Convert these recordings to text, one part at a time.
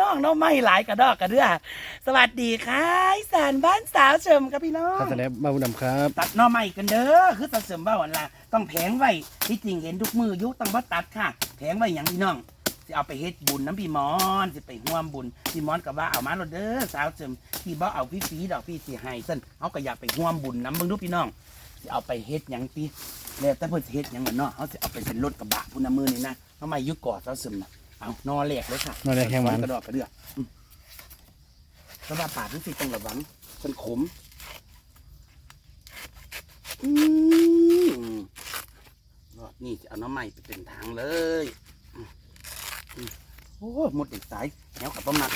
น้องเนาะไม่หลายกระดอกกระเดือสวัสดีค่ะอีสานบ้านสาวเฉิมครับพี่น้อง ข้าวแสดงบ้าบุญดำครับ ตัดหน่อไม้กันเด้อคือตัดเสริมเบ้าอันละต้องแผงไว้ที่จริงเห็นทุกมืออยุต้องบ่ตัดค่ะ แผงไว้อย่างพี่น้องสิเอาไปเฮ็ดบุญน้ำพี่มอนสิไปร่วมบุญพี่มอนกับว่าเอามาโลดเด้อสาวเฉิมพี่บ่เอาพี่ฟีดอกพี่สิให้ซั่นเขาก็อยากไปร่วมบุญน้ำเบิ่งดูพี่น้องสิเอาไปเฮ็ดหยังพี่แล้วแต่เพิ่นสิเฮ็ดหยังกันเนาะเขาสิเอาไปเป็นรถกระบะพุ่นน้ำมือนี่นะทำไมยุกกอดสาวเฉิมน่ะ เอานอแหลกเลยค่ะนอแหลกแห้งหวาน กระดอกกระเดือกอืมสำหรับป่าที่สิต้องระวังมันขมอืมรอบนี้จะเอาน้ำใหม่ไปเป็นทางเลยอืมอืมโอ้หมดเด็กสายแนวกับประมัก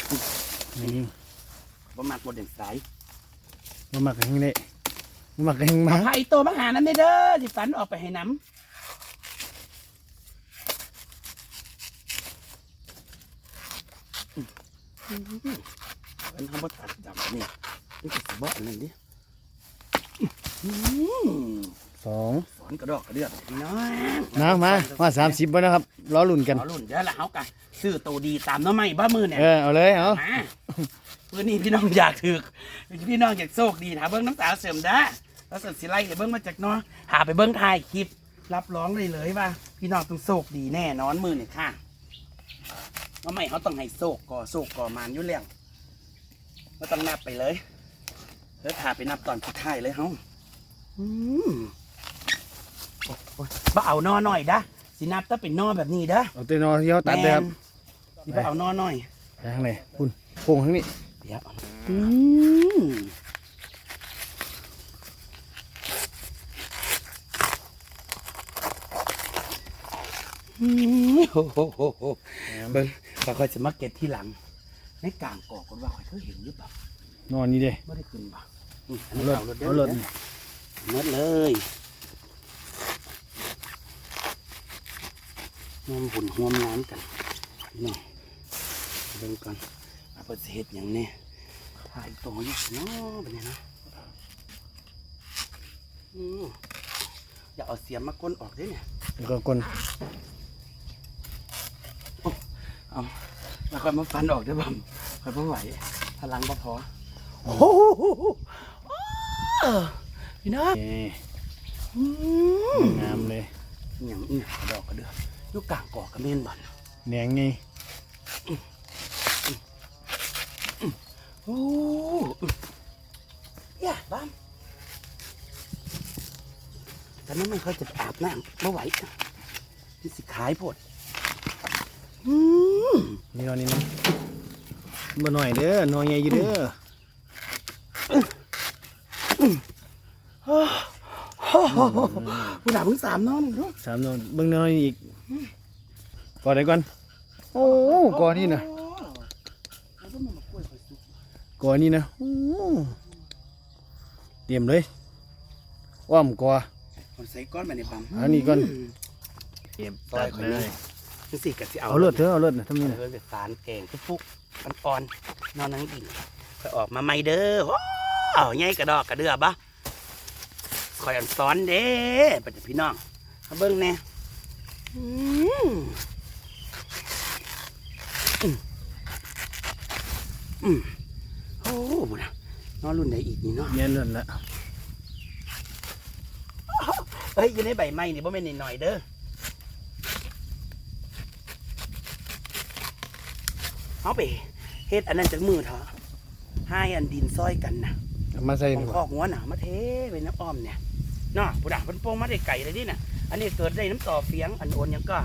นี่ประมักหมดเด็กสาย มาหมักกันแห้งเละมาหมักกันแห้งมาพาไอโตมาหานั้นเด้อสิฝันออกไปให้น้ำอืม อืมอันทำว่าตัดจับนี่นี่คือสิบ่อันนั้นดิอืมสองสอนกระดอกกระเดือกพี่น้องน้ำมามาสามสิบบ่นะครับล้อลุ่นกันเอารุ่นเดี๋ยวละเขากันซื้อตัวดีตามน้ำไม่บ้ามือเนี่ยเออเอาเลยเอามาเพื่อนี่พี่น้องอยากถือพี่น้องอยากโชคดีหาเบิ้งน้ำตาเสริมได้แล้วเสริมสิไลเดี๋ยวเบิ้งมาจากเนาะหาไปเบิ้งถ่ายคลิป รับร้องเลยเลยว่า พี่น้องต้องโชคดีแน่นอนมือเนี่ยค่ะ น้ำไม่เขาต้องให้โชคก่อโชคก่อมานอยุ่แล้วก็ต้องนับไปเลยเดี๋ยวถ่าไปนับตอนสุดท้ายเลยเฮาอืมโอ้โอ้ยบ่เอานอหน่อยดะสินับถ้าเป็นนอแบบนี้ดะเอาเตนอที่เขาตัดเลยครับนี่ไปเอานอหน่อยไปทางไหนคุณโป่งทางนี้เดี๋ยวอืม โอ้โหโหโหเบิ้งเราค่อยจะมาเก็ตที่หลัง ในกลางกอกคนว่าค่อยเขาเห็นหรือเปล่านอนนี่เด้ไม่ได้ขึ้นบ่อืมอันเอานี้รถเอารถเด้เอารถเมดเลยนมหุ่นห่วมน้ำกันนี่เบิ่งก่อนเอาไปเฮ็ดอย่างนี้ถ่ายตัวอยู่เนาะเป็นไงนะอืมอย่าเอาเสียมมาก้นออกเด้วยเนี่ย แล้วก็กลน เอาแล้วค่อยมาฟันออกได้อบ่มค่อยไม่ไหวพลังบ่พอโอ้โหอ้าวพี่น้องนี่อืมงามเลยอย่างนี้กระดอกกระเดือกอยู่กลางกอกกระเมนบ่อนแหนงไงโอ้ยาบ้ามแต่นั้นไม่ค่อยจะอาบน้ำไม่ไหวนี่สิขายพดอืม นี่นอนนี่นะบ่หน่อยเด้อนอนใหญ่อยู่เด้อผู้ด่าเพิ่งสามนอนเนาะสามนอนเบิ่งนอนอีกก่อนไหนก่อนโอ้ก่อนนี่นะแล้วก็มามากล้วยคอยสุกก่อนนี่นะโอ้เตรียมเลยอ้อมก่อเอาใส่ก้อนมาในปั๊มอันนี้ก่อนเตรียมซอยคน นี้นี่สิกะสิเอาเอาเลือดเถอะเอาเลือดนะทำนี่นะเออสารแกงทุกฟุกอ่อนๆนอนนั่งอินคอยออกมาไม่เด้อโอ้ใหญ่กระดอกกระเดือบะคอยอันซ้อนเด้ปัจจุพี่น้องมาเบิ้งแน่อืมอืมอืมโอ้บุญนะนอนรุ่นไหนอีกนี่เนาะเย็นเลือดละเฮ้ยอยู่ในใบไม้นี่บ่แม่นนิดหน่อยเด้อ เอาไปเฮ็ดอันนั้นจากมือเถอะให้อันดินซอยกันนะเอามาใส่ขอดีงกคอว่ากหัวหนามาเทไปน้ำอ้อมเนี่ยเนาะผู้ด่าเพิ่นโป่งมาได้ไก่เลยดิน่ะ อันนี้เกิดได้น้ำต่อเฟียงอันโอนหยังก็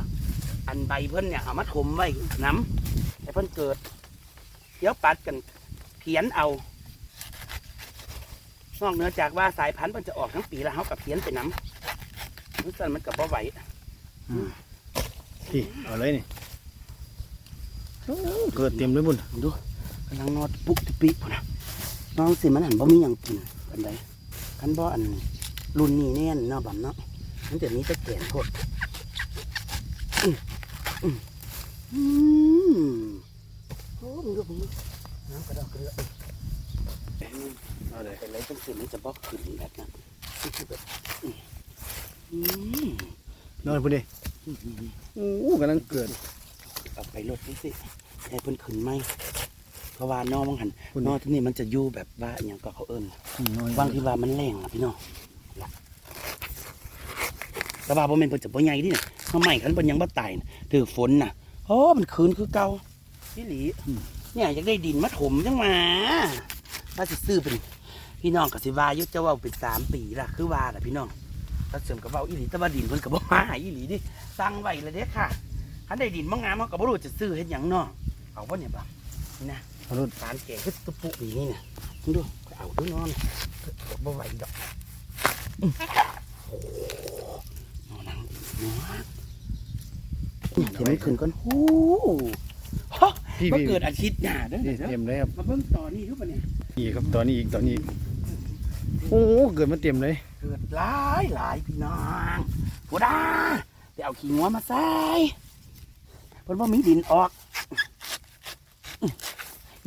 อันใบเพิ่นเนี่ยเอามาถมไว้น้ำให้เพิ่นเกิดเดี๋ยวปัดกันเพียนเอานอกเหนือจากว่าสายพันธุ์มันจะออกทั้งปีแล้วเขากับเพียนไปน้ำรู้สึกมันกับบ่ไหวพี่เอาเลยนี่โอ้ เกิดเตรียมเลยบุญดูกำลังนอนปุกติปิพุ่นนะน้องสิมันหันบ่มีหยังกินอันใดคันบ่อันรุ่นนี้แน่นเนาะบ่ำเนาะมันจะมีแต่แกนโพดอืมอืมอืมโอ้มึงดูมึงดูน้ำกระดอกกระเดือกเอาเลยเป็นไรจังสิมันจะบ่ขึ้นแบบนั้นนี่คือแบบอืมอืมนอนพุ่นดิอืมโอ้กำลังเกิดเอาไปรถนี่สิ ให้เพิ่นขึ้นไหมเพราะว่าน้องมังหันคุณน้องที่นี่มันจะอยู่แบบว่าอหย่างก็เขาเอิ้นน้อยบางทีว่ามันแรงอะพี่น้องล่ะแต่ว่าบ่แม่นเพิ่นจะบ่ใหญ่ดิเนี่ยทำไมคันเพิ่นยังบ่ตายน่ะถือฝนน่ะโอ้มันคืนคือเก่าพี่หลีเนี่ยอยากได้ดินมาถมจังมาถ้าสิซื้อเป็นพี่น้องก็สิว่าอยู่จะเว้าเป็นสามปีล่ะคือว่าล่ะพี่น้องถ้าเสริมกับเว้าอีหลีแต่ว่าดินเพิ่นก็บ่มาให้อีหลีดิสั่งไว้แล้วเด้ค่ะคันได้ดินบ่งามมันก็บ่รู้จะซื้อเฮ็ดหยังเนาะ เอาบ่เนี่ยบ่นี่นะเอารถสารแก่คือตุปุนี่นี่นะมึงดูเอาดูนอนบ่ไหวดอกอืมโอ้โหนอนหนังเนื้อเนี่ยเดี๋ยวมันขึ้นก่อนหูฮะพี่มาพี่เกิดอาทิตย์หน้าเด้อนี่เดี๋ยวเต็มเลยครับมาเบิ่งต่อนี่รู้ปะเนี่ยอีกครับตอนนี้อีกตอนนี้อีกโอ้โหเกิดมาเต็มเลย เกิดหลายหลายพี่น้องกูด้าไปเอาขี้งัวมาใส่เพิ่นว่ามีดินออก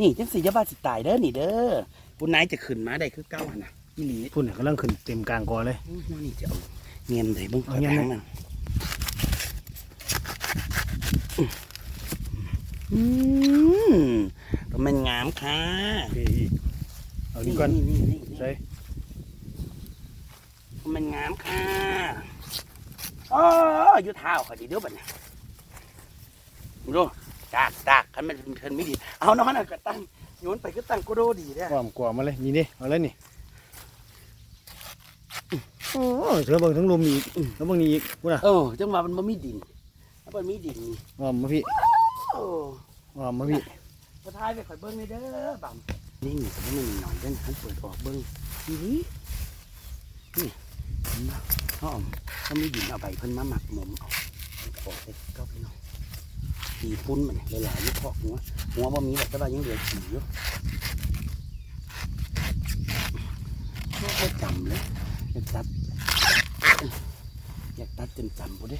นี่จังสิอยาบ้าสิตายเด้อนี่เด้อคุณนายจะขึ้นมาได้คือเก้าหั่นน่ะอีหลีพุ่นน่ะกำลังขึ้นเต็มกลางกอเลยอื้อน้องนี่จะเอาเงียนเลยเบิ่งเอาเงียนไหมทางมันอืมก็มันงามค่ะโอเคอีกเอานี่ก่อนนี่นี่ใส่ก็มันงามค่ะอ๋ออยู่เท้าเขาดีเด้อบัดเนี่ยดู ตากตากคันมันเป็นเพิ่นไม่ดี เอาน้องน่ะก็ตั้งโยนไปก็ตั้งกูโดดีเด้อความกว่ามาเลยนี่ดิเอาเลยนี่โอ้เสือเบิ่งทั้งลมอีกแล้วเบิ่งนี่อีกพุ่นน่ะเออจังหวะมันบ่มีดินถ้ามันมีดินนี่อ้อมมาพี่โอ้อ้อมมาพี่จะทายไปข่อยเบิ้งเลยเด้อบัมนี่นี่ก็บ่แมันหน่อยเด้อหันเปิดออกเบิ้งนี่นี่นี่เห็นบ่อ้อมเขามีดินเอาใบเพิ่นมาหมักหมมเอาออกไปก็พี่น้อง ขี่ปุ้นมันหลายๆยู่พอกหัวหัวบ่มีแบบแต่ว่ายังเหลือขี่อยู่ก็จำเลยอยากตัดอยากตัดจนจำบ่เด้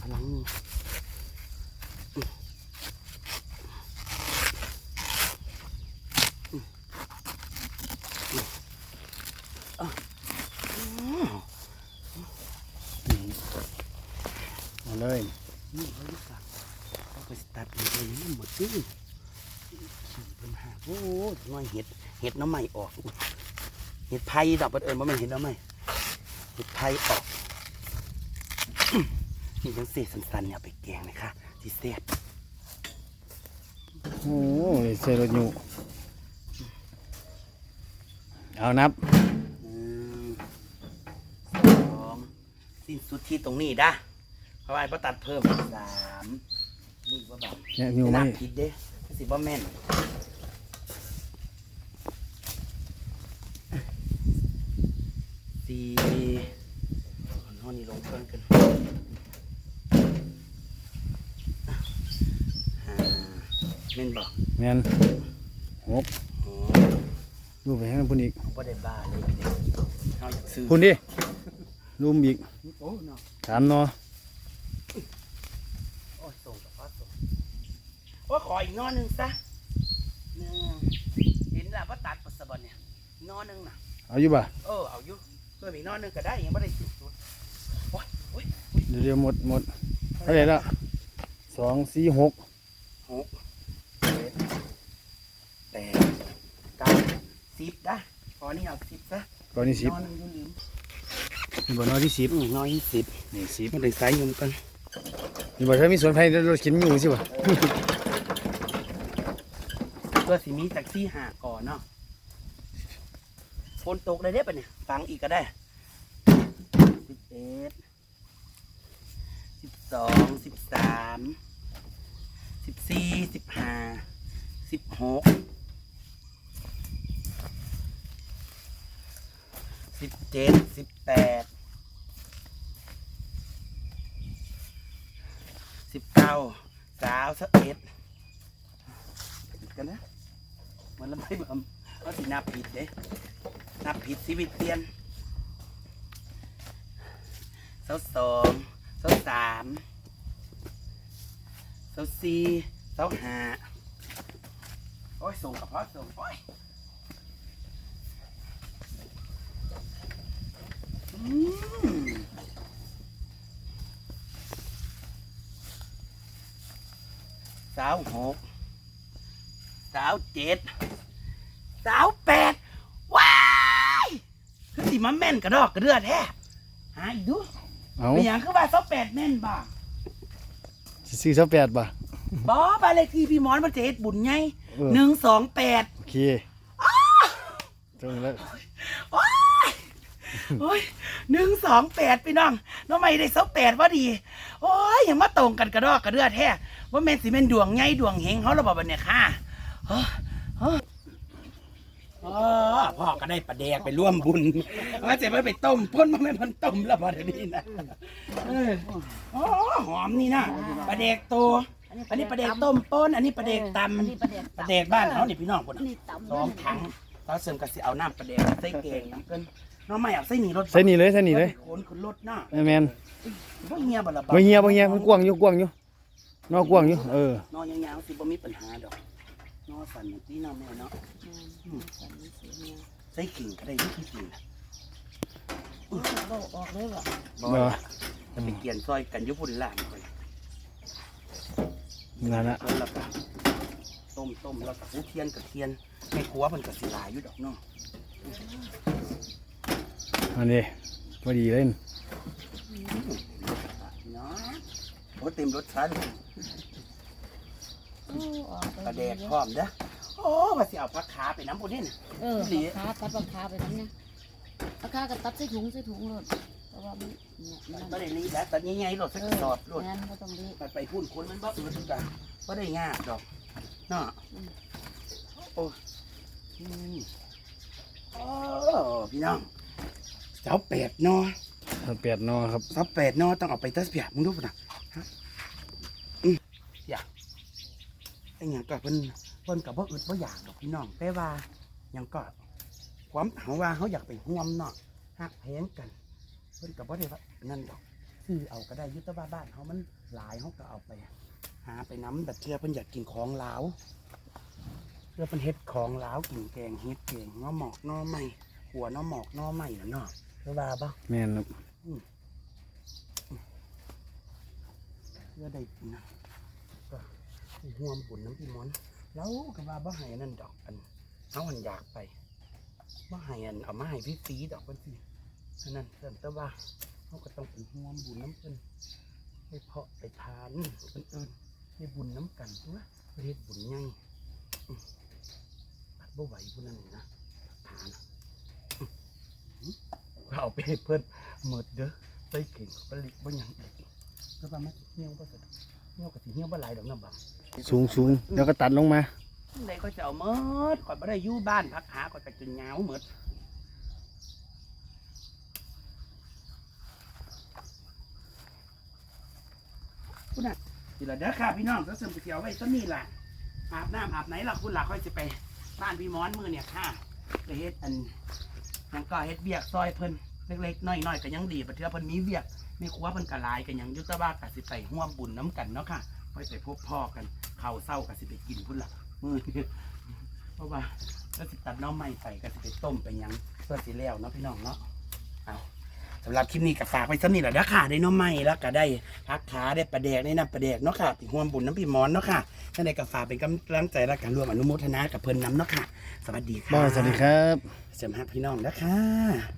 พลังนี่เอา เลยนี่เขาลูกหลักเขาไปตัดมันเลยมันหมดดื้อขี่เป็นหาโอ้ยน้อยเห็ดเห็ดน้ำใหม่ออกอุ๊ยเห็ดไผ่ดอกเปิดเอิญว่ามันเห็ดน้ำใหม่เห็ดไผ่ออกนี่ยังเศษสันๆเนี่ยเอาไปแกงนะคะที่เศษโอ้ยใส่รถอยู่เอานับหนึ่งสองสิ้นสุดที่ตรงนี้ด้ะ เพราะว่าไอ้ป้ตัดเพิ่มอีกสามนี่ว่าแบบเนี่ยนิ้วไม่ไม้น่าผิดเด้สิบ่แม่นสี่เอานอนนี่ลงเพิ่นกันห้าแม่นบอกแม่นหกโอ้ดูไปให้มันพุ่นอีกเขาบ่ได้บ้าเลยเด้เขาอยากซื้อพุ่นดิลุมอีกโอ้เนาะสามนอโอ้ยส่งกับพ่อส่ง โอ้ยขออีกนอนหนึ่งซะหนึ่งเห็นแล้วว่าตัดปัสสาวะเนี่ยนอนหนึ่งน่ะ เอาอยู่ป่ะเออเอาอยู่เพิ่มอีกนอนหนึ่งก็ได้ยังไม่ได้สิบตัวโอ้ยโอ้ยเดี๋ยวเดี๋ยวหมดหมดเท่าไหร่ละสองสี่หกหกเจ็ดแปดเก้าสิบนะพอนี่เอาสิบซะก่อนนี่สิบนอนหนึ่งอยูลืมนี่บ่นอที่สิบอืมนอนยี่สิบนี่สิบ มันได้สายยมกันนี่บ่ถ้ามีสวนไผ่เรากินอยู่สิบ่ะเพื่อสิมีแท็กซี่หาก่อนเนาะฝนตกเลยเด้ปะเนี่ยฟังอีกก็ได้สิบเอ็ดสิบสองสิบสามสิบสี่สิบห้าสิบหกสิบเจ็ดสิบแปดสิบเก้าสาวสิบเอ็ดกันนะ มันละไม่บำเขาสินับผิดเด้นับผิดชีวิตเปลี่ยนสาสองสาสามสาสี่สาห้าโอ้ยส่งกับพ่อส่งโอ้ยอืมสาวหกาวเจ็ดสาวแปดว้ายคือสิมาแม่นกระดอกกระเดือแท้หาอีกดูเอาเป็นหยังคือว่าสาวแปดแม่นบ่สี่สิบแปดป่ะบอบานเลขที่พี่หมอนมันจะเฮ็ดบุญไงเออหนึ่งสองแปดโอเคตรงแล้วโอ้ยหนึ่งสองแปดพี่น้องน้องไม่ได้สาวแปดว่าดี โอ้ยยังมาตรงกันกระดอกกระเดือแท้ว่าแม่นสิแม่นดวงไงดวงเฮงเขาระบาดเนี่ยค่ะเฮ้ อเฮ้ออ๋อพ่อก็ได้ประเดกไปร่วมบุญว่าจะไม่ไปต้มพ่นมาไม่พันต้มแล้วบ่เดี๋ยวนี้นะเอออ๋อหอมนี่นะประเดกโตอันนี้ประเดกต้มป้น อันนี้ประเดกตำอันนี้ประเด็กประเดกบ้านเขานี่พี่น้องคนอันนี้ตำสองถังเราเสริมกับสิเอาน้ำประเดกใส่เกงน้ำเกินน้องไม่เอาใส่หนีรถใส่นี่เลยใส่นี่เลยโคนขึ้นรถหน้าแม่แมนบ่เงียบบ่ละบ่เงียบบ่เงียบมันกว้างอยู่กว้างอยู่นอกกว้างอยู่เออนอนยาวๆสิบ่มีปัญหาดอก นอนสั่นอย่างที่น้องแม่เนาะใส่กิ่งก็ได้อยุที่กิ่งนะบอกออกเลยว่าบ่บ่จะไปเกียนซอยกันอยุพุ่นล่างไปนั่นละแล้วก็ต้มต้มแล้วก็อู้เทียนกับเทียนในครัวมันก็สิหลายอยู่ดอกเนาะอันนี้พอดีเลยเนาะโอ้เต็มรถชาเลย กระเดกพร้อมเด้อโอ้ว่าสิเอาผักขาไปน้ำพุ่นนี่น่ะ เออขาตัดราคาไปนั้นเนี่ยราคาก็ตัดใส่ถุงใส่ถุงเลยเพราะว่ามันเนี่ยมันบ่ได้รีดแล้วตัดใหญ่ๆรถสักเอกระสอบรอถงั้นก็ต้องรีบมันไปพุ่นคนมันบ่อื่นกันบ่ได้ง่ายดอกเนาะโอ้อืมโอ้พี่น้องเสาแปดเนาะแปดนอครับเสาแปดเนาะต้องเอาไปตัดเปียกมึงดูปุ่นน่ะฮะอืมอยาก ไอ้หยังก็เพิ่นเพิ่นก็บ่อึดบ่อยากดอกพี่น้องแต่ว่าหยังก็ความเขาว่าเขาอยากไปห่วมเนาะฮักแพงกัน เพิ่นก็บ่ได้ว่านั่นดอกซื้อเอาก็ได้อยุตบ้าบ้านเขามันหลายเขาก็เอาไป หาไปน้ำแบบเชื่อเพิ่นอยากกินของลาวเพื่อเพิ่นเฮ็ดของลาวกินแกงเฮ็ดแกงหน้อหมอกหน้อไหม้หัวหน้อหมอกหน้อไหม้น่ะเนาะเพื่อว่าบ่แม่นครับเพื่อได้กินนะก็ ห่วมบุญน้ำพี่มอนแล้วก็ว่าบ่ให้นั่นดอกอันเอาอันอยากไปบ่ให้อันเอามาให้พี่ซีดอกเพิ่นสิอันนั้นเพิ่นแต่ว่าเขาก็ต้องเป็นห่วมบุญน้ำเพิ่นไปเพาะไปทานเพิ่นเอิ้นได้บุญน้ำกันตัวประเทศบุญใหญ่บัดบ่ไหวผู้นั้นนะทานอืมอืมก็เอาไปให้เพิ่นหมดเด้อไปเก่งผลิตบ่หยังอีกก็ว่ามันเหี่ยวบ่สะดอกเหี่ยวก็สิเหี่ยวบ่หลายดอกน้ำบัง สูงสูงแล้วก็ตัดลงมาไหนก็จะเอาเมิดก่อนไม่ได้ยู่บ้านพักหาก่อนจะจนเหงาเมิดคุณน่ะทีละเด้อค่ะพี่น้องก็เสริมไปเที่ยวไว้ต้นนี้ล่ะอาบน้ำอาบไหนล่ะคุณล่ะค่อยจะไป บ้านพี่ม้อนมือเนี่ยค่ะไปเฮ็ดอันยังก็เฮ็ดเบียกซอยเพิ่นเล็กๆน้อยๆก็ยังดีปะเทือเพิ่นมีเบียก มีครัวเพิ่นกะหลายกันยังอยุตธบ้ากะสิไปห่วมบุญน้ำกันเนาะค่ะค่อยไปพบพ่อกันข้าวเศร้ากะสิไปกินพุ่นล่ะมือเพราะว่าก็สิตัดหน้องใหม่ใส่ก็สิไปต้มไปหยังเพื่อสิแล้วเนาะพี่น้องเนาะเอาสำหรับคลิปนี้ก็ฝากไว้สักนิดแหละเด้อค่ะได้หน้องใหม่แล้วก็ได้พักขาได้ประแดกได้น้ำประแดกเนาะค่ะติห่วมบุญน้ำพี่มอนเนาะค่ะท่านใดก็ฝากเป็นกำลังใจและการร่วมอนุโมทนากับเพิ่นน้ำเนาะค่ะ สวัสดีค่ะบ้าสวัสดีครับ เสริมฮักพี่น้องนะคะ